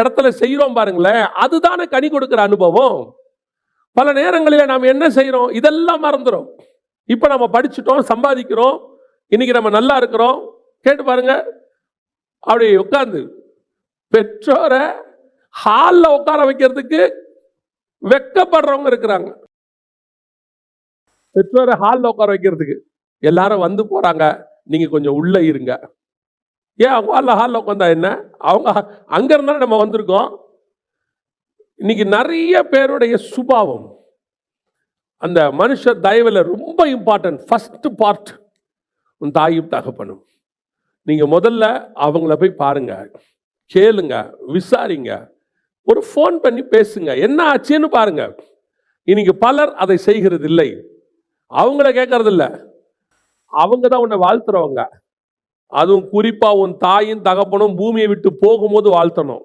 இடத்துல செய்கிறோம் பாருங்களேன். அதுதானே கனி கொடுக்குற அனுபவம். பல நேரங்களில் நாம் என்ன செய்கிறோம் இதெல்லாம் மறந்துடும் இப்போ நம்ம படிச்சுட்டோம் சம்பாதிக்கிறோம் இன்னைக்கு நம்ம நல்லா இருக்கிறோம். கேட்டு பாருங்க. அப்படி உட்காந்து பெற்றோரை ஹாலில் உட்கார வைக்கிறதுக்கு வெக்கப்படுறவங்க இருக்கிறாங்க. பெற்றோரை ஹாலில் உட்கார வைக்கிறதுக்கு எல்லாரும் வந்து போகிறாங்க நீங்கள் கொஞ்சம் உள்ளே இருங்க. ஏன் அவங்க ஹாலில் ஹாலில் உட்காந்தா என்ன? அவங்க அங்கே இருந்தாலும் நம்ம வந்திருக்கோம். இன்னைக்கு நிறைய பேருடைய சுபாவம் அந்த மனுஷ தயவில் ரொம்ப இம்பார்ட்டன்ட் ஃபஸ்ட்டு பார்ட் உன் தாயும் தகப்பனும். நீங்கள் முதல்ல அவங்கள போய் பாருங்கள் கேளுங்க விசாரிங்க. ஒரு ஃபோன் பண்ணி பேசுங்க. என்ன ஆச்சுன்னு பாருங்க. இன்னைக்கு பலர் அதை செய்கிறது இல்லை அவங்கள கேட்கறதில்ல. அவங்க தான் உன்னை வாழ்த்துறவங்க. அதுவும் குறிப்பாக உன் தாயும் தகப்பனும் பூமியை விட்டு போகும்போது வாழ்த்தணும்.